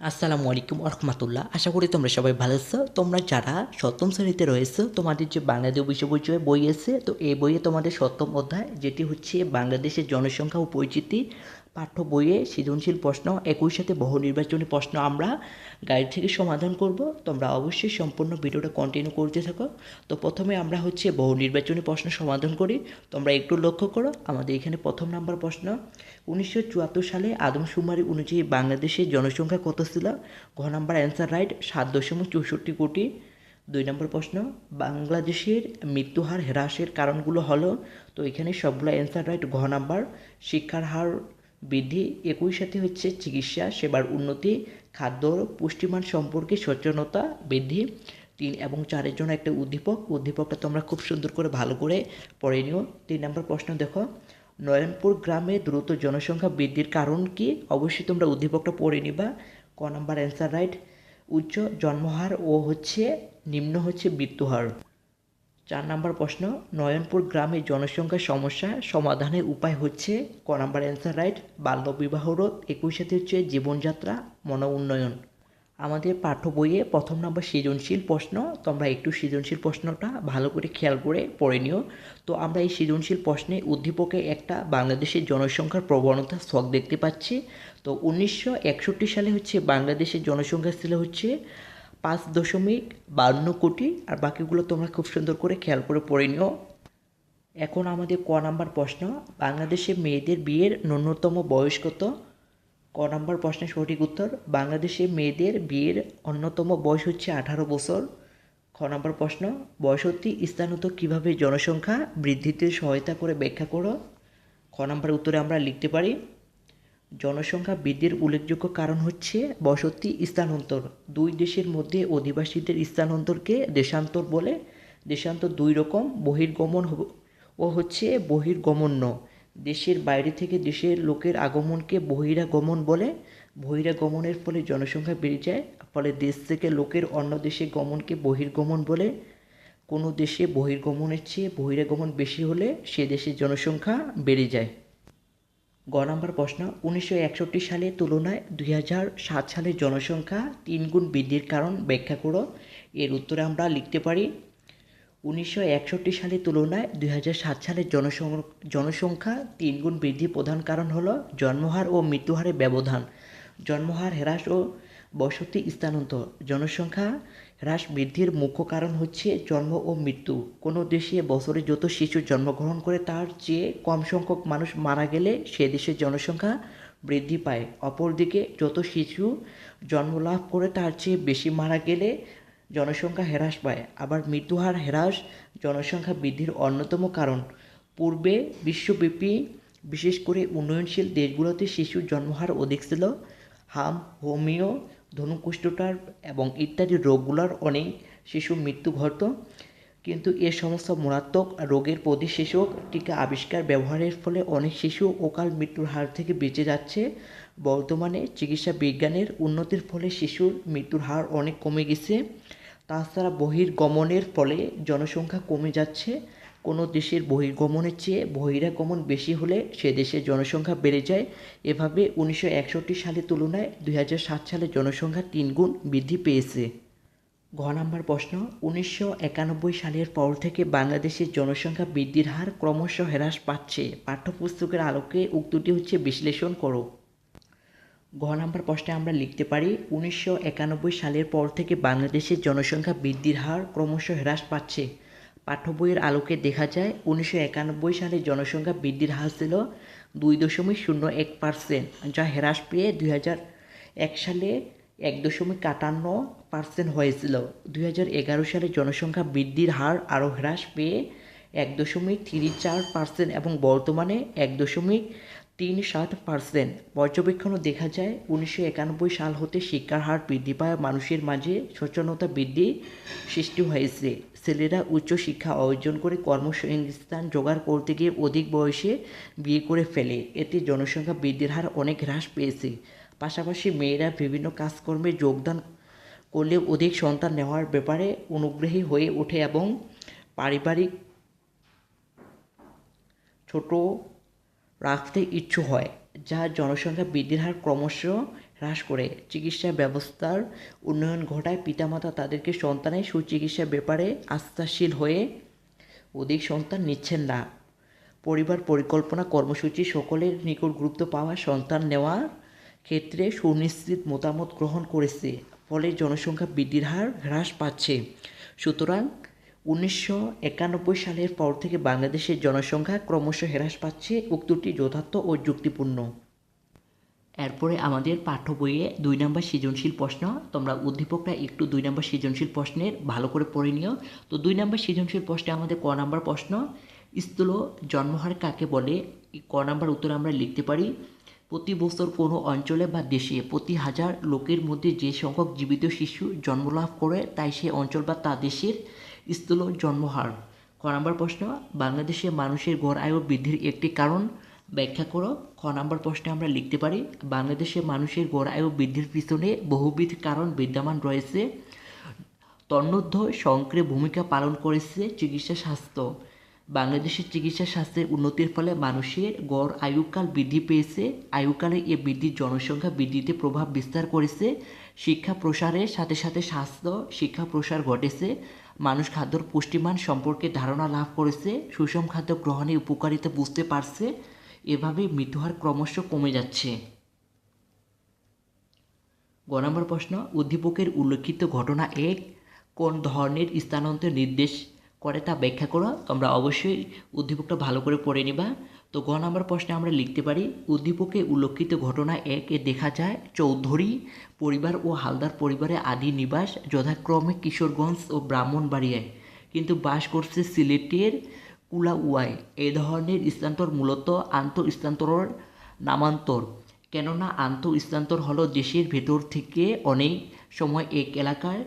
আসসালামু আলাইকুম রহমতুল্লাহ আশা করি তোমরা সবাই ভালো আছো। তোমরা যারা সপ্তম শ্রেণীতে রয়েছে, তোমাদের যে বাংলাদেশ বিশ্ব পরিচয় বই আছে, তো এই বইয়ে তোমাদের সপ্তম অধ্যায়, যেটি হচ্ছে বাংলাদেশের জনসংখ্যা ও পরিচিতি পাঠ্য বইয়ে সৃজনশীল প্রশ্ন, একই সাথে বহু নির্বাচনী প্রশ্ন আমরা গাইড থেকে সমাধান করব। তোমরা অবশ্যই সম্পূর্ণ ভিডিওটা কন্টিনিউ করতে থাকো। তো প্রথমে আমরা হচ্ছে বহু নির্বাচনী প্রশ্ন সমাধান করি। তোমরা একটু লক্ষ্য করো, আমাদের এখানে প্রথম নাম্বার প্রশ্ন। উনিশশো চুয়াত্তর সালে আদমশুমারি অনুযায়ী বাংলাদেশের জনসংখ্যা কত ছিল? ঘ নাম্বার অ্যান্সার রাইট সাত দশমিক চৌষট্টি কোটি। দুই নম্বর প্রশ্ন, বাংলাদেশের মৃত্যুহার হ্রাসের কারণগুলো হলো? তো এখানে সবগুলো অ্যান্সার রাইট ঘ নাম্বার, শিক্ষার হার বৃদ্ধি, একই সাথে হচ্ছে চিকিৎসা, সেবার উন্নতি, খাদ্য পুষ্টিমান সম্পর্কে সচেতনতা বৃদ্ধি। তিন এবং চারের জন্য একটা উদ্দীপক। উদ্দীপকটা তোমরা খুব সুন্দর করে ভালো করে পড়ে নিও। তিন নম্বর প্রশ্ন দেখো, নয়নপুর গ্রামে দ্রুত জনসংখ্যা বৃদ্ধির কারণ কি? অবশ্যই তোমরা উদ্দীপকটা পড়ে নিবা। ক নাম্বার অ্যান্সার রাইট উচ্চ জন্মহার ও হচ্ছে, নিম্ন হচ্ছে মৃত্যুহার। চার নম্বর প্রশ্ন, নয়নপুর গ্রামে জনসংখ্যা সমস্যা, সমাধানের উপায় হচ্ছে, ক নাম্বার অ্যান্সার রাইট বাল্যবিবাহ রোধ সাথে হচ্ছে জীবনযাত্রা মন উন্নয়ন আমাদের পাঠ্য বইয়ে প্রথম নম্বর সৃজনশীল প্রশ্ন, তোমরা একটু সৃজনশীল প্রশ্নটা ভালো করে খেয়াল করে পড়ে নিও। তো আমরা এই সৃজনশীল প্রশ্নে উদ্দীপকে একটা বাংলাদেশের জনসংখ্যার প্রবণতা শখ দেখতে পাচ্ছি। তো উনিশশো একষট্টি সালে হচ্ছে বাংলাদেশের জনসংখ্যা ছিল হচ্ছে পাঁচ দশমিক বান্ন কোটি, আর বাকিগুলো তোমরা খুব সুন্দর করে খেয়াল করে পড়ে নিও। এখন আমাদের ক নাম্বার প্রশ্ন, বাংলাদেশে মেয়েদের বিয়ের ন্যূনতম বয়স কত? ক নাম্বার প্রশ্নের সঠিক উত্তর, বাংলাদেশে মেয়েদের বিয়ের অন্যতম বয়স হচ্ছে আঠারো বছর। খ নম্বর প্রশ্ন, বয়সত্তি স্থানত কীভাবে জনসংখ্যা বৃদ্ধিতে সহায়তা করে ব্যাখ্যা করো? খ নম্বর উত্তরে আমরা লিখতে পারি, জনসংখ্যা বৃদ্ধির উল্লেখযোগ্য কারণ হচ্ছে বসতি স্থানান্তর। দুই দেশের মধ্যে অধিবাসীদের স্থানান্তরকে দেশান্তর বলে। দেশান্তর দুই রকম, বহির্গমন ও হচ্ছে বহির্গমন্য। দেশের বাইরে থেকে দেশের লোকের আগমনকে বহিরাগমন বলে। বহিরাগমনের ফলে জনসংখ্যা বেড়ে যায়, ফলে দেশ থেকে লোকের অন্য দেশে গমনকে বহির্গমন বলে। কোনো দেশে বহির্গমনের চেয়ে বহিরাগমন বেশি হলে সে দেশের জনসংখ্যা বেড়ে যায়। গ নম্বর প্রশ্ন, উনিশশো সালের তুলনায় দুই হাজার সাত সালের জনসংখ্যা তিন গুণ বৃদ্ধির কারণ ব্যাখ্যা করো। এর উত্তরে আমরা লিখতে পারি। উনিশশো একষট্টি সালের তুলনায় দুই হাজার সাত সালের জনসং- জনসংখ্যা তিন গুণ বৃদ্ধির প্রধান কারণ হলো জন্মহার ও মৃত্যুহারের ব্যবধান। জন্মহার হ্রাস ও বসতি স্থানান্তর। জনসংখ্যা হ্রাস বৃদ্ধির মুখ্য কারণ হচ্ছে জন্ম ও মৃত্যু। কোনো দেশে বছরে যত শিশু জন্মগ্রহণ করে, তার চেয়ে কম সংখ্যক মানুষ মারা গেলে সে দেশের জনসংখ্যা বৃদ্ধি পায়। অপরদিকে, যত শিশু জন্ম লাভ করে, তার চেয়ে বেশি মারা গেলে জনসংখ্যা হ্রাস পায়। আবার মৃত্যুহার হ্রাস জনসংখ্যা বৃদ্ধির অন্যতম কারণ। পূর্বে বিশ্বব্যাপী, বিশেষ করে উন্নয়নশীল দেশগুলোতে শিশুর জন্মহার অধিক ছিল। হাম, হোমিও ধনুকুষ্ঠটার এবং ইত্যাদি রোগগুলোর অনেক শিশুর মৃত্যু ঘটত। কিন্তু এ সমস্ত মারাত্মক রোগের প্রতিষেধক টিকা আবিষ্কার ব্যবহারের ফলে অনেক শিশু অকাল মৃত্যুর হার থেকে বেঁচে যাচ্ছে। বর্তমানে চিকিৎসা বিজ্ঞানের উন্নতির ফলে শিশুর মৃত্যুর হার অনেক কমে গেছে। তাছাড়া বহির্গমনের ফলে জনসংখ্যা কমে যাচ্ছে। কোনো দেশের বহির্গমনের চেয়ে বহিরাগমন বেশি হলে সে দেশের জনসংখ্যা বেড়ে যায়। এভাবে উনিশশো একষট্টি সালের তুলনায় দুই সাত সালে জনসংখ্যা তিন গুণ বৃদ্ধি পেয়েছে। ঘ নাম্বার প্রশ্ন, উনিশশো একানব্বই সালের পর থেকে বাংলাদেশের জনসংখ্যা বৃদ্ধির হার ক্রমশ হ্রাস পাচ্ছে। পাঠ্যপুস্তকের আলোকে উক্তটি হচ্ছে বিশ্লেষণ করো। ঘ নাম্বার প্রশ্নে আমরা লিখতে পারি, উনিশশো একানব্বই সালের পর থেকে বাংলাদেশের জনসংখ্যা বৃদ্ধির হার ক্রমশ হ্রাস পাচ্ছে। পাঠ্য বইয়ের আলোকে দেখা যায়, উনিশশো একানব্বই সালে জনসংখ্যা বৃদ্ধির হার ছিল দুই দশমিক শূন্য এক পার্সেন্ট, যা হ্রাস পেয়ে দুই এক সালে এক দশমিক আটান্ন পার্সেন্ট হয়েছিল। দুই হাজার এগারো সালে জনসংখ্যা বৃদ্ধির হার আরও হ্রাস পেয়ে এক দশমিক থ্রি চার পার্সেন্ট এবং বর্তমানে এক দশমিক তিন সাত পার্সেন্ট। পর্যবেক্ষণও দেখা যায়, উনিশশো একানব্বই সাল হতে শিক্ষার হার বৃদ্ধি পায়, মানুষের মাঝে সচেতনতা বৃদ্ধি সৃষ্টি হয়েছে। ছেলেরা উচ্চশিক্ষা অর্জন করে কর্মসংস্থান জোগাড় করতে গিয়ে অধিক বয়সে বিয়ে করে ফেলে। এতে জনসংখ্যা বৃদ্ধির হার অনেক হ্রাস পেয়েছে। পাশাপাশি মেয়েরা বিভিন্ন কাজকর্মে যোগদান করলে অধিক সন্তান নেওয়ার ব্যাপারে অনুগ্রহী হয়ে ওঠে এবং পারিবারিক ছোট রাখতে ইচ্ছু হয়, যা জনসংখ্যা বৃদ্ধির হার ক্রমশ হ্রাস করে। চিকিৎসা ব্যবস্থার উন্নয়ন ঘটায় পিতামাতা তাদেরকে সন্তানের সুচিকিৎসার ব্যাপারে আস্থাশীল হয়ে অধিক সন্তান নিচ্ছেন না। পরিবার পরিকল্পনা কর্মসূচি সকলের নিকট গুরুত্ব পাওয়া সন্তান নেওয়ার ক্ষেত্রে সুনিশ্চিত মতামত গ্রহণ করেছে, ফলে জনসংখ্যা বৃদ্ধির হার হ্রাস পাচ্ছে। সুতরাং উনিশশো একানব্বই সালের পর থেকে বাংলাদেশের জনসংখ্যা ক্রমশ হ্রাস পাচ্ছে, উক্তিটি যথার্থ ও যুক্তিপূর্ণ। এরপরে আমাদের পাঠ্য বইয়ে দুই নম্বর সৃজনশীল প্রশ্ন, তোমরা উদ্দীপকটা একটু দুই নম্বর সৃজনশীল প্রশ্নের ভালো করে পড়ে নিও। তো দুই নম্বর সৃজনশীল প্রশ্নে আমাদের ক নম্বর প্রশ্ন, স্থূল জন্মহার কাকে বলে? ক নম্বর উত্তর আমরা লিখতে পারি, প্রতি বছর কোনো অঞ্চলে বা দেশে প্রতি হাজার লোকের মধ্যে যে সংখ্যক জীবিত শিশু জন্মলাভ করে, তাই সে অঞ্চল বা তা দেশের স্থূল জন্মহার। ক নম্বর প্রশ্ন, বাংলাদেশে মানুষের গড় আয়ু বৃদ্ধির একটি কারণ? ব্যাখ্যা করো। খ নম্বর প্রশ্নে আমরা লিখতে পারি, বাংলাদেশে মানুষের গড় আয়ু বৃদ্ধির পিছনে বহুবিধ কারণ বিদ্যমান রয়েছে। তন্মধ্য সংক্রে ভূমিকা পালন করেছে চিকিৎসা স্বাস্থ্য। বাংলাদেশের চিকিৎসা স্বাস্থ্যের উন্নতির ফলে মানুষের গড় আয়ুকাল বৃদ্ধি পেয়েছে। আয়ুকালে এ বৃদ্ধির জনসংখ্যা বৃদ্ধিতে প্রভাব বিস্তার করেছে। শিক্ষা প্রসারের সাথে সাথে স্বাস্থ্য, শিক্ষা প্রসার ঘটেছে। মানুষ খাদ্যর পুষ্টিমান সম্পর্কে ধারণা লাভ করেছে। সুষম খাদ্য গ্রহণের উপকারিতা বুঝতে পারছে। এভাবে মৃত্যুহার ক্রমশ কমে যাচ্ছে। গ নম্বর প্রশ্ন, উদ্দীপকের উল্লেখিত ঘটনা এক। কোন ধরনের স্থানান্তর নির্দেশ করে তা ব্যাখ্যা করো। তোমরা অবশ্যই উদ্দীপকটা ভালো করে পড়ে নিবা। তো গ নম্বর প্রশ্নে আমরা লিখতে পারি, উদ্দীপকে উল্লেখিত ঘটনা এক দেখা যায় চৌধুরী, পরিবার ও হালদার পরিবারের আদি নিবাস, যথাক্রমে কিশোরগঞ্জ ও ব্রাহ্মণবাড়িয়ায়। কিন্তু বাস করছে সিলেটের কুলাউয়ায়। এই ধরনের স্থানান্তর মূলত আন্তঃ স্থানান্তরের নামান্তর। কেননা আন্তঃ স্থানান্তর হলো দেশের ভেতর থেকে অনেক সময় এক এলাকার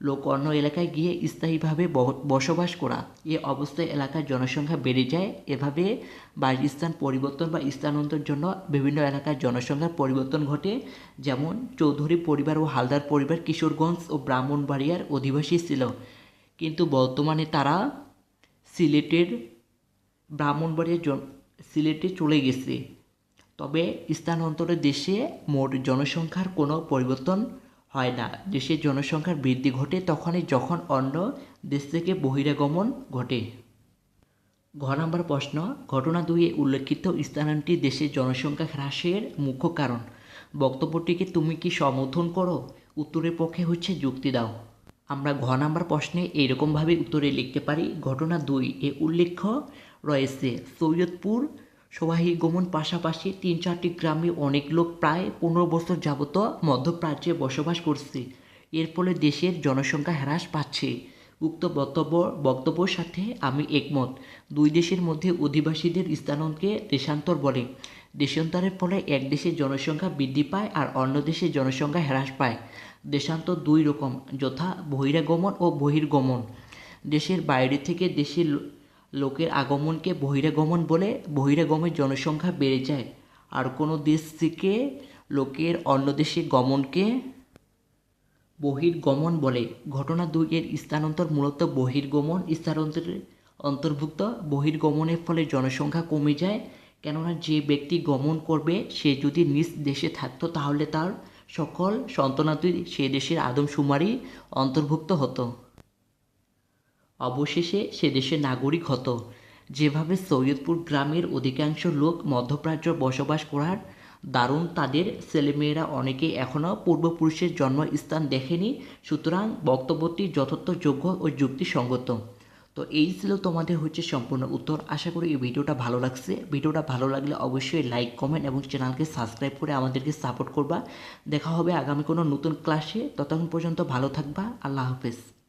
লোক অন্য এলাকায় গিয়ে স্থায়ীভাবে বসবাস করা। এ অবস্থায় এলাকার জনসংখ্যা বেড়ে যায়। এভাবে বাসস্থান পরিবর্তন বা স্থানান্তর জন্য বিভিন্ন এলাকার জনসংখ্যার পরিবর্তন ঘটে। যেমন চৌধুরী পরিবার ও হালদার পরিবার কিশোরগঞ্জ ও ব্রাহ্মণবাড়িয়ার অধিবাসী ছিল। কিন্তু বর্তমানে তারা সিলেটের ব্রাহ্মণবাড়িয়ার সিলেটে চলে গেছে। তবে স্থানান্তরের দেশে মোট জনসংখ্যার কোনো পরিবর্তন হয় না। দেশের জনসংখ্যার বৃদ্ধি ঘটে তখনই যখন অন্য দেশ থেকে বহিরাগমন ঘটে। ঘ নম্বর প্রশ্ন, ঘটনা দুইয়ে উল্লেখিত স্থানান্তরটি দেশের জনসংখ্যা হ্রাসের মুখ্য কারণ। বক্তব্যটিকে তুমি কি সমর্থন করো? উত্তরের পক্ষে হচ্ছে যুক্তি দাও। আমরা ঘ নাম্বার প্রশ্নে এইরকমভাবে উত্তরে লিখতে পারি, ঘটনা দুই এ উল্লেখ্য রয়েছে, সৈয়দপুর সবাহী গমন পাশাপাশি তিন চারটি গ্রামে অনেক লোক প্রায় পনেরো বছর যাবত মধ্যপ্রাচ্যে বসবাস করছে। এর ফলে দেশের জনসংখ্যা হ্রাস পাচ্ছে। উক্ত বক্তব্য, বক্তব্যের সাথে আমি একমত। দুই দেশের মধ্যে অধিবাসীদের স্থানান্তরকে দেশান্তর বলে। দেশান্তরের ফলে এক দেশের জনসংখ্যা বৃদ্ধি পায় আর অন্য দেশের জনসংখ্যা হ্রাস পায়। দেশান্তর দুই রকম, যথা বহিরাগমন ও বহির্গমন। দেশের বাইরে থেকে দেশের লোকের আগমনকে বহিরাগমন বলে বহিরাগমের জনসংখ্যা বেড়ে যায়। আর কোনো দেশ থেকে লোকের অন্য দেশে গমনকে বহির্গমন বলে। ঘটনা দুই এর স্থানান্তর মূলত বহির্গমন স্থানান্তরের অন্তর্ভুক্ত। বহির্গমনের ফলে জনসংখ্যা কমে যায়, কেননা যে ব্যক্তি গমন করবে, সে যদি নিজ দেশে থাকতো, তাহলে তার সকল সন্তানাদি সে দেশের আদমশুমারি অন্তর্ভুক্ত হতো। অবশেষে সে দেশের নাগরিক হতো। যেভাবে সৈয়দপুর গ্রামের অধিকাংশ লোক মধ্যপ্রাচ্য বসবাস করার দারুণ তাদের ছেলেমেয়েরা অনেকেই এখনও পূর্বপুরুষের জন্মস্থান দেখেনি, সুতরাং বক্তব্যটি যথার্থযোগ্য ও যুক্তিসঙ্গত। তো এই ছিল তোমাদের হচ্ছে সম্পূর্ণ উত্তর। আশা করি এই ভিডিওটা ভালো লাগছে। ভিডিওটা ভালো লাগলে অবশ্যই লাইক কমেন্ট এবং চ্যানেলকে সাবস্ক্রাইব করে আমাদেরকে সাপোর্ট করবা। দেখা হবে আগামী কোনো নতুন ক্লাসে ততক্ষণ পর্যন্ত ভালো থাকবা। আল্লাহ হাফেজ।